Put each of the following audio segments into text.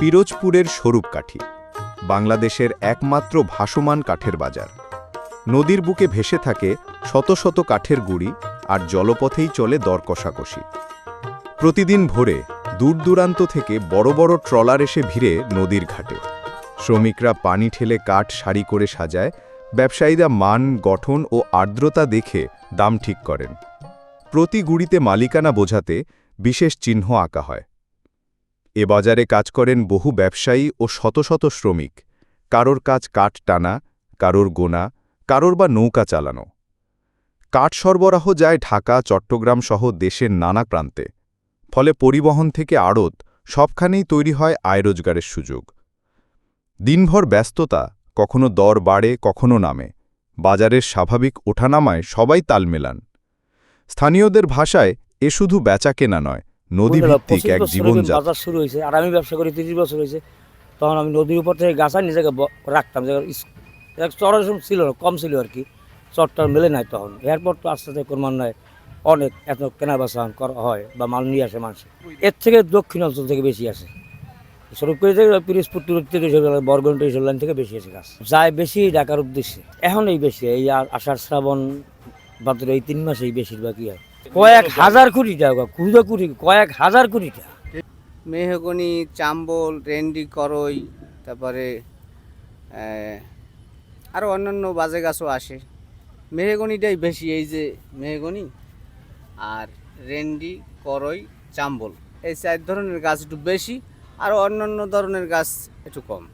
পিরোজপুরের স্বরূপকাঠি বাংলাদেশের একমাত্র ভাসমান কাঠের বাজার। নদীর বুকে ভেসে থাকে শত শত কাঠের গুড়ি আর জলপথেই চলে দর কষাকষি। প্রতিদিন ভোরে দূর দূরান্ত থেকে বড় বড় ট্রলার এসে ভিড়ে নদীর ঘাটে। শ্রমিকরা পানি ঠেলে কাঠ সারি করে সাজায়, ব্যবসায়ীরা মান, গঠন ও আর্দ্রতা দেখে দাম ঠিক করেন। প্রতি গুড়িতে মালিকানা বোঝাতে বিশেষ চিহ্ন আঁকা হয়। এ বাজারে কাজ করেন বহু ব্যবসায়ী ও শত শত শ্রমিক। কারোর কাজ কাঠ টানা, কারোর গোনা, কারোর বা নৌকা চালানো। কাঠ সরবরাহ যায় ঢাকা, চট্টগ্রাম সহ দেশের নানা প্রান্তে। ফলে পরিবহন থেকে আড়ত সবখানেই তৈরি হয় আয় রোজগারের সুযোগ। দিনভর ব্যস্ততা কখনো দর বাড়ে, কখনো নামে। বাজারের স্বাভাবিক ওঠানামায় সবাই তাল মেলান। স্থানীয়দের ভাষায় এ শুধু বেচা কেনা নয় নদীভিত্তিক এক জীবনযাত্রা। শুরু হয়েছে আর আমি ব্যবসা করি তিরিশ বছর হয়েছে। তখন আমি নদীর উপর থেকে গাছা নিজেকে রাখতাম সময় ছিল না কম ছিল আর কি। চটটা মেলে নাই তখন। এরপর তো আস্তে আস্তে ক্রমান্বয়ে অনেক এত কেনা বেচা করা হয় বা মাল নিয়ে আসে মানুষ। এর থেকে দক্ষিণ অঞ্চল থেকে বেশি আসে। স্বরূপ করে থেকে পিরিজপুর টুর থেকে বরগন্ট এইসব লাইন থেকে বেশি আছে গাছ। যায় বেশি ঢাকার উদ্দেশ্যে। এখন এই বেশি। এই আষাঢ় শ্রাবণ ভাদ্র এই তিন মাসেই বেশিরভাগই হয়। কয়েক হাজার কোটি টাকা, কুড়ি কোটি, কয়েক হাজার কোটি টাকা। মেহগনি, চাম্বল, রেন্ডি, করই, তারপরে আরও অন্যান্য বাজে গাছও আসে। মেহগনিটাই বেশি, এই যে মেহগনি আর রেন্ডি, করই, চাম্বল। এই চার ধরনের গাছ একটু বেশি, আর অন্যান্য ধরনের গাছ একটু কম।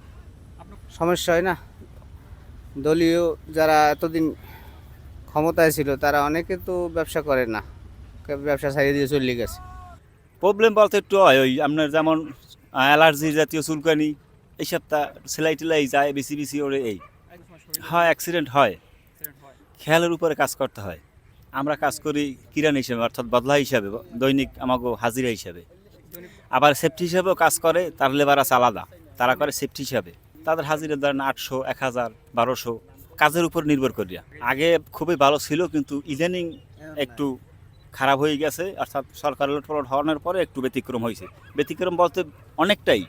সমস্যা হয় না? দলীয় যারা এতদিন ক্ষমতায় ছিল, তারা অনেকে তো ব্যবসা করে না। ব্যবসা ছাড়িয়ে দিয়ে চলে গেছে। প্রবলেম বলতে একটু হয়, ওই আপনার যেমন অ্যালার্জি জাতীয় চুলকানি এইসব তা সেলাই টেলাই যায়, বেশি বেশি ওরে এই। হয় অ্যাক্সিডেন্ট হয়। খেয়ালের উপরে কাজ করতে হয়। আমরা কাজ করি কিরান হিসেবে, অর্থাৎ বদলা হিসাবে, দৈনিক আমাকে হাজিরা হিসাবে। আবার সেফটি হিসাবেও কাজ করে, তার লেবার আছে আলাদা। তারা করে সেফটি হিসাবে। তাদের হাজিরা ধরেন আটশো, এক হাজার, বারোশো, কাজের উপর নির্ভর করিয়া। আগে খুবই ভালো ছিল, কিন্তু ইদানিং একটু খারাপ হয়ে গেছে অর্থাৎ সরকারের হওয়ানোর পরে একটু ব্যতিক্রম হয়েছে। ব্যতিক্রম বলতে অনেকটাই।